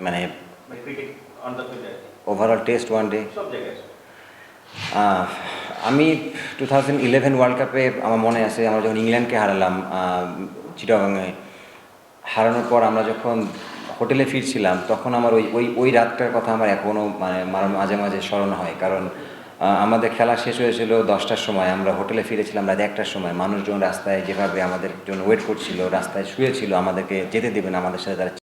মানে overall test one day আমি two thousand eleven world কাপে আমার মনে আছে আমরা যখন ইংল্যান্ডকে হারালাম চিটাগাঙে হারানোর পর আমরা যখন হোটেলে ফিরছিলাম তখন আমার ওই ওই ওই রাতটার কথা আমার এখনও মানে মাঝে মাঝে স্মরণ হয়। কারণ আমাদের খেলা শেষ হয়েছিল দশটার সময় আমরা হোটেলে ফিরেছিলাম রাত একটার সময়। মানুষজন রাস্তায় যেভাবে আমাদের জন্য ওয়েট করছিল রাস্তায় শুয়েছিল আমাদেরকে যেতে দেবে না আমাদের সাথে তারা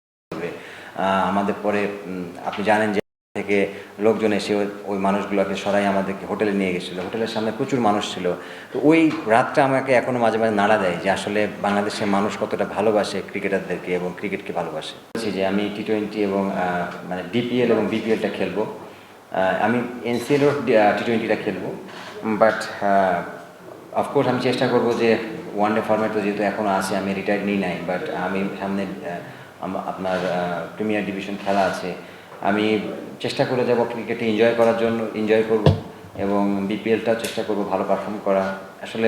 আমাদের পরে আপনি জানেন যে থেকে লোকজন এসে ওই- মানুষগুলোকে সরাই আমাদেরকে হোটেলে নিয়ে গেছিল। হোটেলের সামনে প্রচুর মানুষ ছিল। তো ওই রাতটা আমাকে এখনও মাঝে মাঝে নাড়া দেয় যে আসলে বাংলাদেশের মানুষ কতটা ভালোবাসে ক্রিকেটারদেরকে এবং ক্রিকেটকে ভালোবাসে। বলছি যে আমি টি টোয়েন্টি এবং মানে ডিপিএল এবং বিপিএলটা খেলব। আমি এনসিএলও টি টোয়েন্টিটা খেলব বাট অফকোর্স আমি চেষ্টা করব যে ওয়ান ডে ফরম্যাটও যেহেতু এখনও আছে, আমি রিটায়ার নিই নাই বাট আমি সামনে আপনার প্রিমিয়ার ডিভিশন খেলা আছে। আমি চেষ্টা করে যাব ক্রিকেটে এনজয় করার জন্য এনজয় করব এবং বিপিএলটাও চেষ্টা করব ভালো পারফর্ম করা। আসলে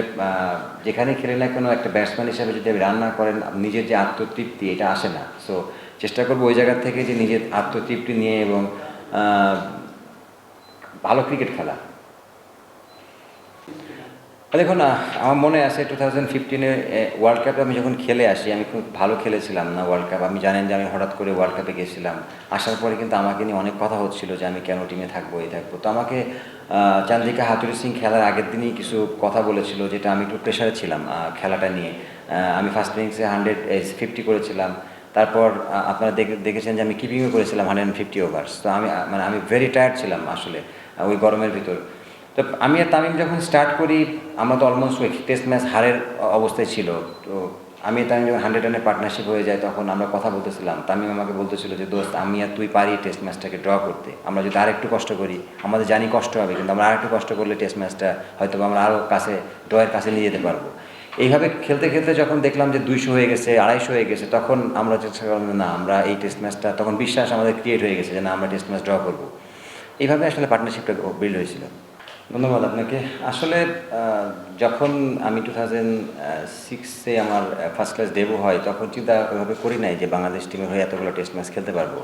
যেখানে খেলে না কোনো একটা ব্যাটসম্যান হিসেবে যদি আপনি রান্না করেন, নিজের যে আত্মতৃপ্তি, এটা আসে না। সো চেষ্টা করব ওই জায়গা থেকে যে নিজের আত্মতৃপ্তি নিয়ে এবং ভালো ক্রিকেট খেলা। দেখুন আমার মনে আছে টু থাউজেন্ড ফিফটিনে ওয়ার্ল্ড কাপে আমি যখন খেলে আসি, আমি খুব ভালো খেলেছিলাম না ওয়ার্ল্ড কাপ আমি জানেন যে আমি হঠাৎ করে ওয়ার্ল্ড কাপে গেছিলাম। আসার পরে কিন্তু আমাকে নিয়ে অনেক কথা হচ্ছিল যে আমি কেন টিমে থাকব, এই থাকব। তো আমাকে চান্দিকা হাতুরি সিং খেলার আগের দিনই কিছু কথা বলেছিল যেটা আমি একটু প্রেশারে ছিলাম খেলাটা নিয়ে। আমি ফার্স্ট ইনিংসে হান্ড্রেড ফিফটি করেছিলাম। তারপর আপনারা দেখে- দেখেছেন যে আমি কিপিংও করেছিলাম হান্ড্রেড ফিফটি ওভার্স তো আমি মানে আমি ভেরি টায়ার্ড ছিলাম আসলে ওই গরমের ভিতর। তো আমি আর তামিম যখন স্টার্ট করি, আমরা তো অলমোস্ট টেস্ট ম্যাচ হারের অবস্থায় ছিল। তো আমি তামিম যখন হান্ড্রেড রানের পার্টনারশিপ হয়ে যায়, তখন আমরা কথা বলতেছিলাম। তামিম আমাকে বলতেছিল যে, দোস্ত, আমি আর তুই পারি টেস্ট ম্যাচটাকে ড্র করতে। আমরা যদি আর একটু কষ্ট করি, আমাদের জানি কষ্ট হবে, কিন্তু আমরা আর একটু কষ্ট করলে টেস্ট ম্যাচটা হয়তো আমরা আরও কাছে ড্রয়ের কাছে নিয়ে যেতে পারব। এইভাবে খেলতে খেলতে যখন দেখলাম যে দুইশো হয়ে গেছে, আড়াইশো হয়ে গেছে, তখন আমরা চেষ্টা করলাম না, আমরা এই টেস্ট ম্যাচটা তখন বিশ্বাস আমাদের ক্রিয়েট হয়ে গেছে যে, না, আমরা টেস্ট ম্যাচ ড্র করব। এইভাবে আসলে পার্টনারশিপটা বিল্ড হয়েছিল। ধন্যবাদ আপনাকে। আসলে যখন আমি টু থাউজেন্ড সিক্সে আমার ফার্স্ট ক্লাস ডেবু হয়, তখন চিন্তা ওইভাবে করি নাই যে বাংলাদেশ টিমের হয়ে এতগুলো টেস্ট ম্যাচ খেলতে পারব।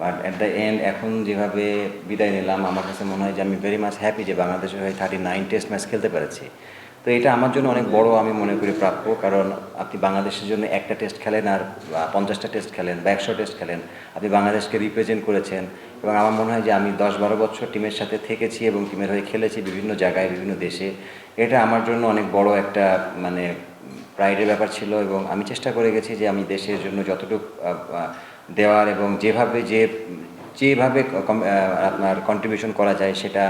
বাট অ্যাট দ্য এন্ড এখন যেভাবে বিদায় নিলাম, আমার কাছে মনে হয় যে আমি ভেরি মাচ হ্যাপি যে বাংলাদেশের হয়ে থার্টি নাইন টেস্ট ম্যাচ খেলতে পেরেছি। তো এটা আমার জন্য অনেক বড় আমি মনে করি প্রাপ্য, কারণ আপনি বাংলাদেশের জন্য একটা টেস্ট খেলেন আর পঞ্চাশটা টেস্ট খেলেন বা একশো টেস্ট খেলেন। আপনি বাংলাদেশকে রিপ্রেজেন্ট করেছেন এবং আমার মনে হয় যে আমি দশ বারো বছর টিমের সাথে থেকেছি এবং টিমের হয়ে খেলেছি বিভিন্ন জায়গায়, বিভিন্ন দেশে। এটা আমার জন্য অনেক বড় একটা মানে প্রাইডের ব্যাপার ছিল এবং আমি চেষ্টা করে গেছি যে আমি দেশের জন্য যতটুকু দেওয়ার এবং যেভাবে যে, যেভাবে আপনার কন্ট্রিবিউশন করা যায় সেটা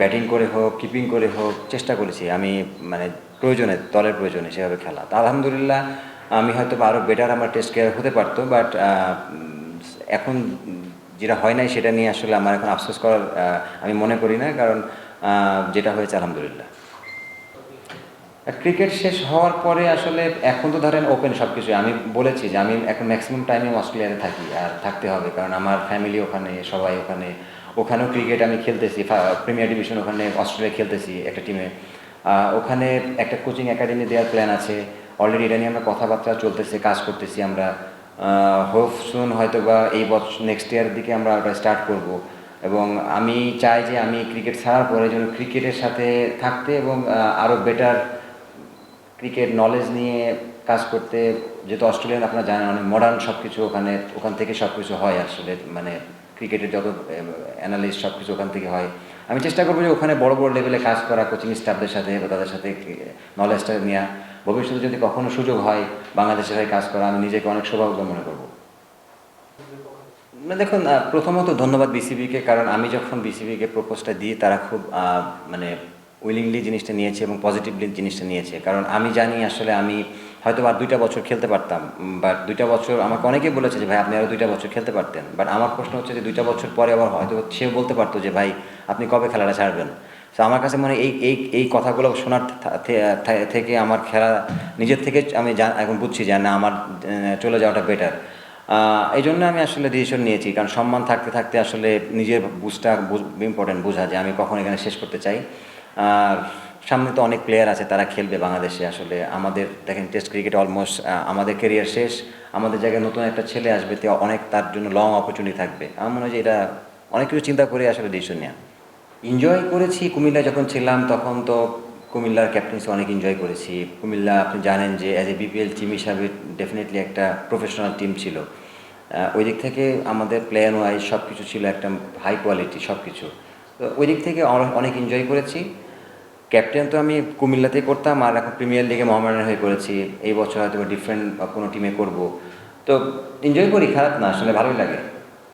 ব্যাটিং করে হোক কিপিং করে হোক, চেষ্টা করেছি। আমি মানে প্রয়োজনে, দলের প্রয়োজনে সেভাবে খেলা। তা আলহামদুলিল্লাহ, আমি হয়তো আরও বেটার আমার টেস্ট কেয়ার হতে পারতো বাট এখন যেটা হয় নাই সেটা নিয়ে আসলে আমার এখন আফসোস করার আমি মনে করি না, কারণ যেটা হয়েছে আলহামদুলিল্লাহ। ক্রিকেট শেষ হওয়ার পরে আসলে এখন তো ধরেন ওপেন সব কিছু আমি বলেছি যে আমি এখন ম্যাক্সিমাম টাইমে অস্ট্রেলিয়াতে থাকি, আর থাকতে হবে, কারণ আমার ফ্যামিলি ওখানে, সবাই ওখানে। ওখানেও ক্রিকেট আমি খেলতেছি প্রিমিয়ার ডিভিশন ওখানে অস্ট্রেলিয়া খেলতেছি একটা টিমে ওখানে একটা কোচিং একাডেমি দেওয়ার প্ল্যান আছে। অলরেডি এটা নিয়ে আমরা কথাবার্তা চলতেছে, কাজ করতেছি আমরা। হোপ শুন হয়তো বা এই বছর নেক্সট ইয়ার দিকে আমরা ওটা স্টার্ট করব। এবং আমি চাই যে আমি ক্রিকেট ছাড়ার পরে যেন ক্রিকেটের সাথে থাকতে এবং আরও বেটার ক্রিকেট নলেজ নিয়ে কাজ করতে, যেহেতু অস্ট্রেলিয়ান আপনারা জানেন, অনেক মডার্ন সব কিছু ওখানে, ওখান থেকে সব কিছু হয় আসলে মানে ক্রিকেটের যত অ্যানালিস্ট সব কিছু ওখান থেকে হয়। আমি চেষ্টা করব যে ওখানে বড় বড় লেভেলে কাজ করা কোচিং স্টাফদের সাথে বা তাদের সাথে নলেজটা নেওয়া ভবিষ্যতে যদি কখনো সুযোগ হয় বাংলাদেশের হয়ে কাজ করা, আমি নিজেকে অনেক সৌভাগ্য মনে করব। না দেখুন প্রথমত ধন্যবাদ বিসিবিকে কারণ আমি যখন বিসিবিকে প্রপোজটা দিই, তারা খুব মানে উইলিংলি জিনিসটা নিয়েছে এবং পজিটিভলি জিনিসটা নিয়েছে। কারণ আমি জানি আসলে আমি হয়তো আর দুইটা বছর খেলতে পারতাম বাট দুইটা বছর আমাকে অনেকেই বলেছে যে, ভাই, আপনি আরও দুইটা বছর খেলতে পারতেন। বাট আমার প্রশ্ন হচ্ছে যে, দুইটা বছর পরে আবার হয়তো সেও বলতে পারতো যে, ভাই, আপনি কবে খেলাটা ছাড়বেন? তো আমার কাছে মনে এই এই এই কথাগুলো শোনার থেকে আমার খেলা নিজের থেকে আমি এখন বুঝছি যে, না, আমার চলে যাওয়াটা বেটার এই জন্য আমি আসলে ডিসিশন নিয়েছি। কারণ সম্মান থাকতে থাকতে আসলে নিজের বুঝটা ইম্পর্টেন্ট বোঝা যে আমি কখন এখানে শেষ করতে চাই। আর সামনে তো অনেক প্লেয়ার আছে, তারা খেলবে বাংলাদেশে আসলে। আমাদের, দেখেন টেস্ট ক্রিকেট অলমোস্ট আমাদের কেরিয়ার শেষ। আমাদের জায়গায় নতুন একটা ছেলে আসবে, তো অনেক তার জন্য লং অপরচুনিটি থাকবে। আমার মনে হয় যে এটা অনেক কিছু চিন্তা করে আসলে ডিসিশন নেওয়া এনজয় করেছি কুমিল্লা যখন ছিলাম, তখন তো কুমিল্লার ক্যাপ্টেন্সি অনেক এনজয় করেছি। কুমিল্লা, আপনি জানেন যে অ্যাজ এ বিপিএল টিম হিসাবে ডেফিনেটলি একটা প্রফেশনাল টিম ছিল। ওই দিক থেকে আমাদের প্লেয়ার ওয়াইজ সব কিছু ছিল একটা হাই কোয়ালিটি সব কিছু তো ওই দিক থেকে অনেক এনজয় করেছি। ক্যাপ্টেন তো আমি কুমিল্লাতেই করতাম আর এখন প্রিমিয়ার লিগে মোহামেডান হয়ে করেছি এই বছর হয়তো ডিফারেন্ট কোনো টিমে করব। তো এনজয় করি, খারাপ না, আসলে ভালোই লাগে।